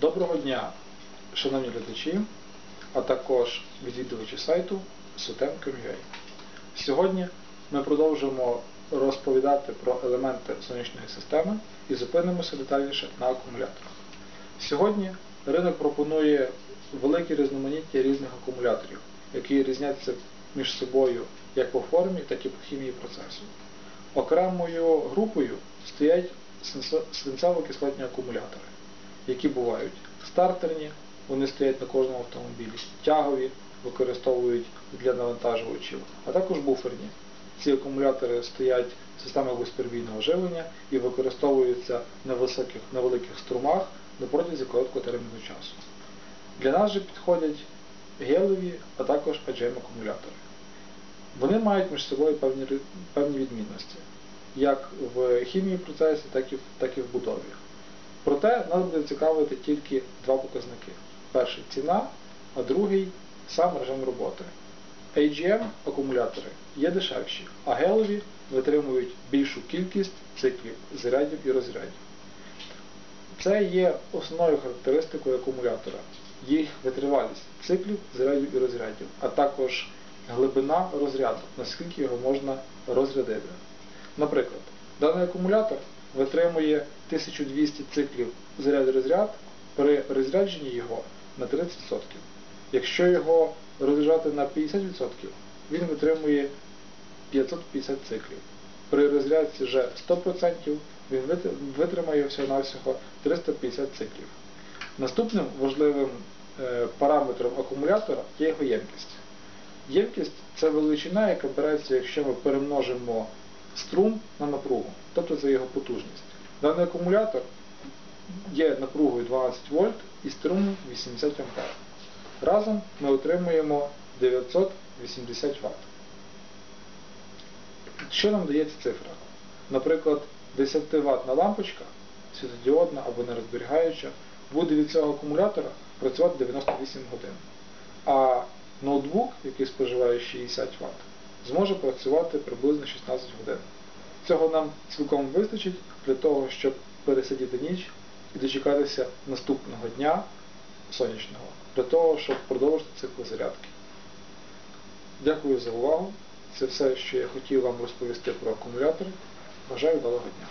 Доброго дня, шановні глядачі, а також відвідувачі сайту sutem.com.ua. Сьогодні ми продовжимо розповідати про елементи сонячної системи і зупинимося детальніше на акумуляторах. Сьогодні ринок пропонує велике різноманіття різних акумуляторів, які різняться між собою як по формі, так і по хімії процесу. Окремою групою стоять свинцево-кислотні акумулятори, які бувають стартерні, вони стоять на кожному автомобілі, тягові, використовують для навантажувачів, а також буферні. Ці акумулятори стоять в системах безперебійного живлення і використовуються на високих, на великих струмах на протязі короткого терміну часу. Для нас же підходять гелеві, а також AGM акумулятори. Вони мають між собою певні, певні відмінності, як в хімії процесі, так і, в, так і в будові. Проте нас буде цікавити тільки два показники. Перший ціна, а другий сам режим роботи. AGM акумулятори є дешевші, а гелові витримують більшу кількість циклів зарядів і розрядів. Це є основною характеристикою акумулятора, їх витривалість циклів, зарядів і розрядів, а також глибина розряду, наскільки його можна розрядити. Наприклад, даний акумулятор витримує 1200 циклів заряд-розряд при розрядженні його на 30%. Якщо його розряджати на 50%, він витримує 550 циклів. При розрядці вже 100% він витримає всього-навсього 350 циклів. Наступним важливим параметром акумулятора є його ємкість. Ємкість це величина, яка береться, якщо ми перемножимо струм на напругу, тобто це його потужність. Даний акумулятор є напругою 12 вольт і струмом 80 А. Разом ми отримуємо 980 Вт. Що нам дає ця цифра? Наприклад, 10 ватна лампочка, світодіодна або нерозберігаюча, буде від цього акумулятора працювати 98 годин. А ноутбук, який споживає 60 Вт, зможе працювати приблизно 16 годин. Цього нам цілком вистачить для того, щоб пересидіти ніч і дочекатися наступного дня сонячного, для того, щоб продовжити цикл зарядки. Дякую за увагу. Це все, що я хотів вам розповісти про акумулятори. Бажаю вдалого дня.